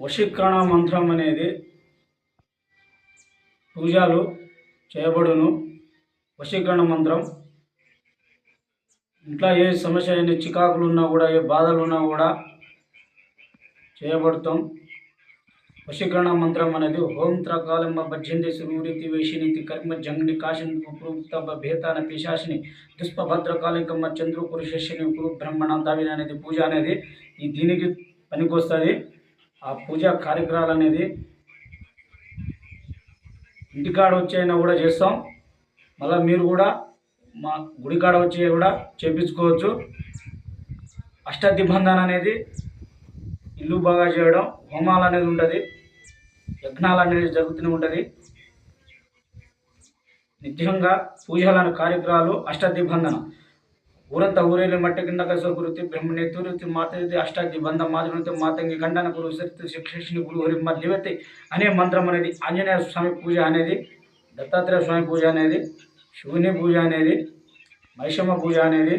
వశీకరణ మంత్రం అనేది పూజలు చేయబడును. వశీకరణ మంత్రం. ఇంట్లో ఏ సమస్య అయినా చికాకులు ఉన్నా కూడా ఏ బాధలు ఉన్నా కూడా చేయబడతాం. వశీకరణ మంత్రం అనేది హోం త్రకాలమ్మ భజ్యంతి సురూరితి వేషినితి కర్మ జంగ్ని కాశిని కుప్రూక్త భేతాన పిశాసిని దుష్పభద్రకాళికమ్మ చంద్రు పురుషిని కురు బ్రహ్మణ దావిని అనేది పూజ అనేది ఈ దీనికి పనికొస్తుంది. ఆ పూజా కార్యక్రమాలు అనేది ఇంటికాడ వచ్చైనా కూడా చేస్తాం. మళ్ళీ మీరు కూడా మా గుడికాడ వచ్చి కూడా చేపించుకోవచ్చు. అష్టదిబంధన అనేది ఇల్లు బాగా చేయడం హోమాలు అనేది ఉంటుంది యజ్ఞాలు అనేది జరుగుతూనే ఉంటుంది. నిత్యంగా పూజలను కార్యక్రమాలు అష్టదిబంధన ఊరంత ఊరేలి మట్టి కింద కస గురుతి బ్రహ్మణి తురుతి మాతృతి అష్టాది బంధ మాధునతి మాతంగి ఖండన గురు సరితి శిక్షిని గురు హరి మధ్యవతి అనే మంత్రం అనేది ఆంజనేయ స్వామి పూజ అనేది దత్తాత్రేయ స్వామి పూజ అనేది శివుని పూజ అనేది మైషమ్మ పూజ అనేది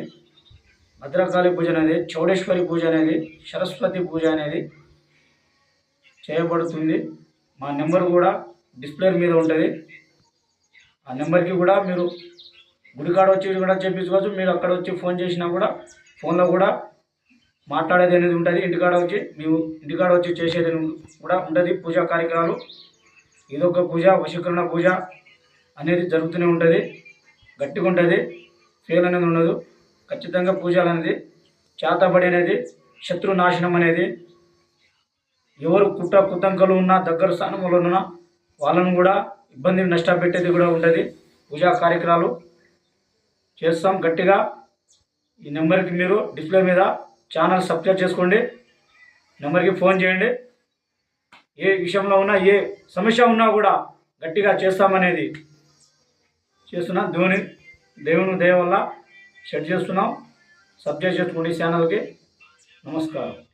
భద్రకాళి పూజ అనేది చౌడేశ్వరి పూజ అనేది సరస్వతి పూజ అనేది చేయబడుతుంది మా నెంబర్ కూడా డిస్ప్లే మీద ఉంటుంది. ఆ నెంబర్కి కూడా మీరు గుడికాడ వచ్చి కూడా చేయించుకోవచ్చు మీరు అక్కడ వచ్చి ఫోన్ చేసినా కూడా ఫోన్లో కూడా మాట్లాడేది అనేది ఉంటుంది. ఇంటికాడ వచ్చి మేము ఇంటికాడ వచ్చి చేసేది కూడా ఉంటుంది. పూజా కార్యక్రమాలు ఇదొక పూజ వశీకరణ పూజ అనేది జరుగుతూనే ఉంటుంది. గట్టిగా ఉంటుంది. ఫెయిల్ అనేది ఉండదు. ఖచ్చితంగా పూజలు అనేది చేతబడి అనేది శత్రు నాశనం అనేది ఎవరు కుట్ర కుతంకలు ఉన్నా దగ్గర స్థానంలో ఉన్నా వాళ్ళను కూడా ఇబ్బంది నష్టపెట్టేది కూడా ఉంటుంది. పూజా కార్యక్రమాలు చేస్తాం గట్టిగా. ఈ నెంబర్కి మీరు డిస్ప్లే మీద ఛానల్ సబ్స్క్రైబ్ చేసుకోండి. నెంబర్కి ఫోన్ చేయండి. ఏ విషయంలో ఉన్నా ఏ సమస్య ఉన్నా కూడా గట్టిగా చేస్తామనేది చేస్తున్నాం. ధోని దేవుని దయ వల్ల సెట్ చేస్తున్నాం. సబ్స్క్రైబ్ చేసుకోండి ఛానల్కి. నమస్కారం.